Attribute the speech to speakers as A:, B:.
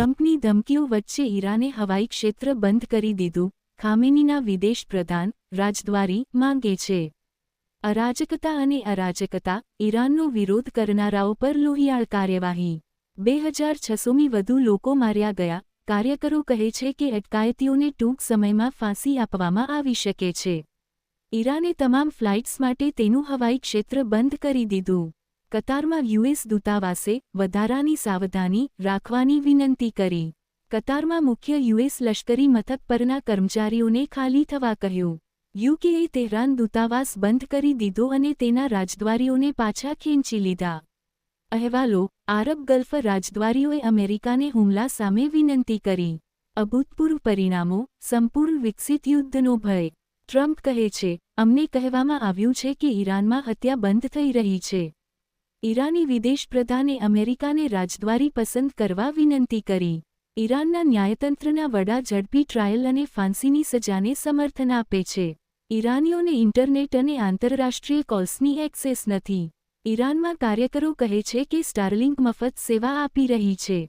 A: ટ્રમ્પની ધમકીઓ વચ્ચે ઈરાને હવાઈ ક્ષેત્ર બંધ કરી દીધું. ખામેનીના વિદેશ પ્રધાન રાજદ્વારી માંગે છે. અરાજકતા અને અરાજકતા ઈરાનનો વિરોધ કરનારાઓ પર લોહિયાળ કાર્યવાહી. બે હજાર છસોમી વધુ લોકો માર્યા ગયા. કાર્યકરો કહે છે કે અટકાયતીઓને ટૂંક સમયમાં ફાંસી આપવામાં આવી શકે છે. ઈરાને તમામ ફ્લાઇટ્સ માટે તેનું હવાઈ ક્ષેત્ર બંધ કરી દીધું. કતારમાં યુએસ દૂતાવાસે વધારાની સાવધાની રાખવાની વિનંતી કરી. કતારમાં મુખ્ય યુએસ લશ્કરી મથક પરના કર્મચારીઓને ખાલી થવા કહ્યું. યુકેએ તેહરાન દૂતાવાસ બંધ કરી દીધો અને તેના રાજદ્વારીઓને પાછા ખેંચી લીધા. અહેવાલો, આરબ ગલ્ફ રાજદ્વારીઓએ અમેરિકાને હુમલા સામે વિનંતી કરી. અભૂતપૂર્વ પરિણામો, સંપૂર્ણ વિકસિત યુદ્ધનો ભય. ટ્રમ્પ કહે છે, અમને કહેવામાં આવ્યું છે કે ઈરાનમાં હત્યા બંધ થઈ રહી છે. ઈરાની વિદેશ પ્રધાને અમેરિકાને રાજદ્વારી પસંદ કરવા વિનંતી કરી. ઈરાનના ન્યાયતંત્રના વડા ઝડપી ટ્રાયલ અને ફાંસીની સજાને સમર્થન આપે છે. ઈરાનીઓને ઇન્ટરનેટ અને આંતરરાષ્ટ્રીય કોલ્સની એક્સેસ નથી. ઈરાનમાં કાર્યકરો કહે છે કે સ્ટારલિંક મફત સેવા આપી રહી છે.